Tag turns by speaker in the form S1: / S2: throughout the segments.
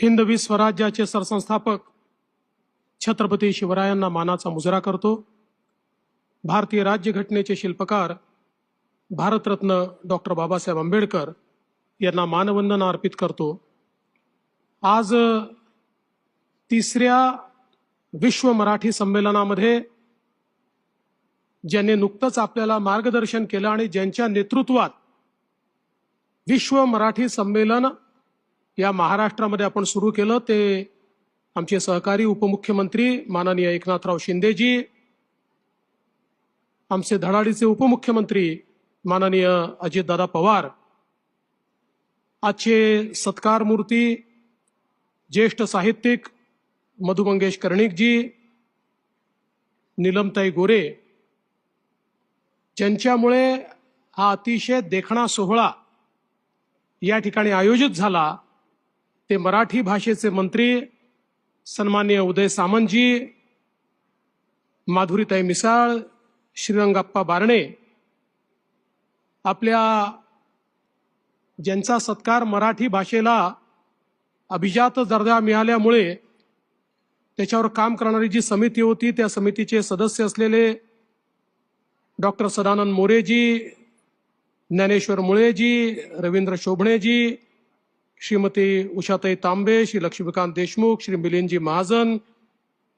S1: हिंदवी स्वराज्याचे सरसंस्थापक छत्रपती शिवरायांना मानाचा मुजरा करतो. भारतीय राज्यघटनेचे शिल्पकार भारतरत्न डॉक्टर बाबासाहेब आंबेडकर यांना मानवंदना अर्पित करतो. आज तिसऱ्या विश्व मराठी संमेलनामध्ये ज्यांनी नुकतंच आपल्याला मार्गदर्शन केलं आणि ज्यांच्या नेतृत्वात विश्व मराठी संमेलन या महाराष्ट्रामध्ये आपण सुरू केलं ते आमचे सहकारी उपमुख्यमंत्री माननीय एकनाथराव शिंदेजी आमचे धडाडीचे उपमुख्यमंत्री माननीय अजितदादा पवार आजचे सत्कार मूर्ती ज्येष्ठ साहित्यिक मधु मंगेश कर्णिकजी नीलमताई गोरे ज्यांच्यामुळे हा अतिशय देखणा सोहळा या ठिकाणी आयोजित झाला ते मराठी भाषेचे मंत्री सन्मान्य उदय सामंतजी माधुरीताई मिसाळ श्रीरंगाप्पा बारणे आपल्या ज्यांचा सत्कार मराठी भाषेला अभिजात दर्जा मिळाल्यामुळे त्याच्यावर काम करणारी जी समिती होती त्या समितीचे सदस्य असलेले डॉक्टर सदानंद मोरेजी ज्ञानेश्वर मुळेजी रवींद्र शोभणेजी श्रीमती उषाताई तांबे श्री लक्ष्मीकांत देशमुख श्री मिलिंदजी महाजन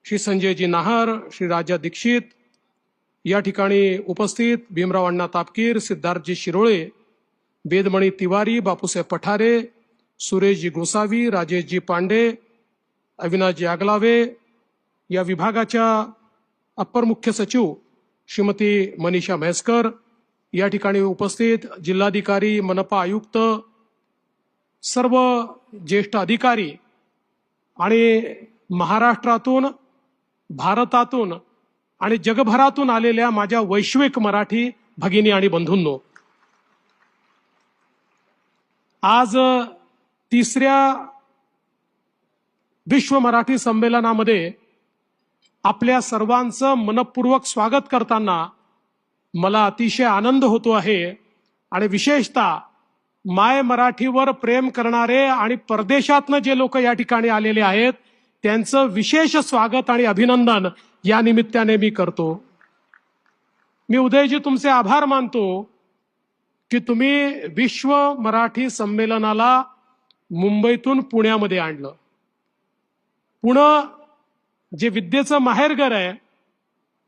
S1: श्री संजयजी नाहर श्री राजा दीक्षित. या ठिकाणी उपस्थित भीमराव अण्णा तापकीर सिद्धार्थजी शिरोळे वेदमणी तिवारी बापूसाहेब पठारे सुरेशजी गोसावी राजेशजी पांडे अविनाशजी आगलावे या विभागाच्या अप्पर मुख्य सचिव श्रीमती मनीषा म्हैसकर. या ठिकाणी उपस्थित जिल्हाधिकारी मनपा आयुक्त सर्व ज्येष्ठ अधिकारी आणि महाराष्ट्रातून भारतातून आणि जगभरातून आलेल्या माझ्या वैश्विक मराठी भगिनी आणि बंधूंनो आज तिसऱ्या विश्व मराठी संमेलनामध्ये आपल्या सर्वांचं मनपूर्वक स्वागत करताना मला अतिशय आनंद होतो आहे आणि विशेषतः माय मराठीवर प्रेम करणारे आणि परदेशातनं जे लोक या ठिकाणी आलेले आहेत त्यांचं विशेष स्वागत आणि अभिनंदन या निमित्ताने मी करतो. मी उदयजी तुमचे आभार मानतो की तुम्ही विश्व मराठी संमेलनाला मुंबईतून पुण्यामध्ये आणलं. पुणं जे विद्येचं माहेरघर आहे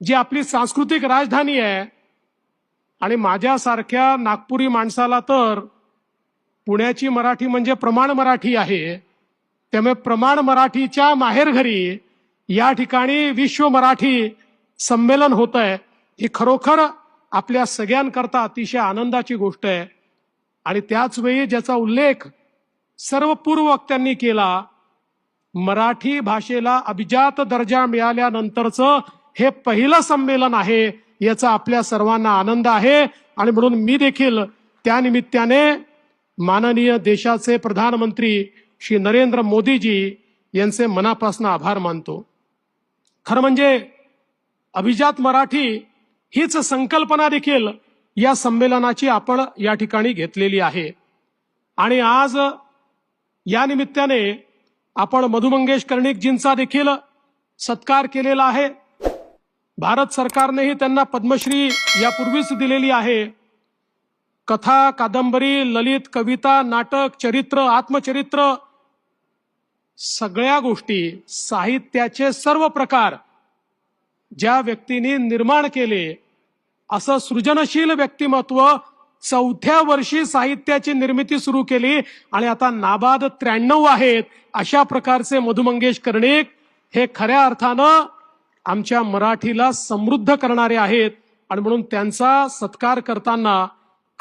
S1: जी आपली सांस्कृतिक राजधानी आहे आणि माझ्यासारख्या नागपुरी माणसाला तर पुण्याची मराठी म्हणजे प्रमाण मराठी आहे. त्यामुळे प्रमाण मराठीच्या माहेरघरी या ठिकाणी विश्व मराठी संमेलन होत आहे ही खरोखर आपल्या सगळ्यांकरता अतिशय आनंदाची गोष्ट आहे. आणि त्याच वेळी ज्याचा उल्लेख सर्व पूर्व वक्त्यांनी केला मराठी भाषेला अभिजात दर्जा मिळाल्यानंतरचं हे पहिलं संमेलन आहे याचा आपल्या सर्वांना आनंद आहे. आणि म्हणून मी देखील त्यानिमित्ताने माननीय देशाचे प्रधानमंत्री श्री नरेंद्र मोदीजी यांचे मनापासून आभार मानतो. खरं म्हणजे अभिजात मराठी हीच संकल्पना देखील या संमेलनाची आपण या ठिकाणी घेतलेली आहे. आणि आज या निमित्ताने आपण मधुमंगेश कर्णिकजींचा देखील सत्कार केलेला आहे. भारत सरकारनेही त्यांना पद्मश्री यापूर्वीच दिलेली आहे. कथा कादंबरी ललित कविता नाटक चरित्र आत्मचरित्र सगळ्या गोष्टी साहित्याचे सर्व प्रकार ज्या व्यक्तीने निर्माण केले असं सृजनशील व्यक्तिमत्व चौथ्या वर्षी साहित्याची निर्मिती सुरू केली आणि आता नाबाद त्र्याण्णव आहेत अशा प्रकारचे मधुमंगेश कर्णिक हे खऱ्या अर्थानं आमच्या मराठीला समृद्ध करणारे आहेत. आणि म्हणून त्यांचा सत्कार करताना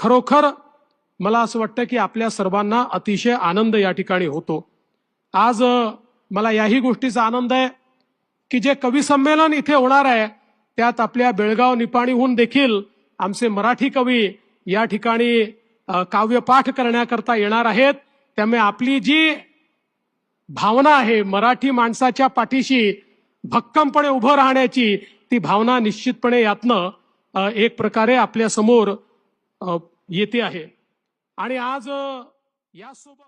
S1: खरोखर मला असं वाटतं की आपल्या सर्वांना अतिशय आनंद या ठिकाणी होतो. आज मला याही गोष्टीचा आनंद आहे की जे कवी संमेलन इथे होणार आहे त्यात आपल्या बेळगाव निपाणीहून देखील आमचे मराठी कवी या ठिकाणी काव्यपाठ करण्याकरता येणार आहेत. त्यामुळे आपली जी भावना आहे मराठी माणसाच्या पाठीशी भक्कमपणे उभं राहण्याची ती भावना निश्चितपणे यातनं एक प्रकारे आपल्यासमोर येते आहे. आणि आज यासोबत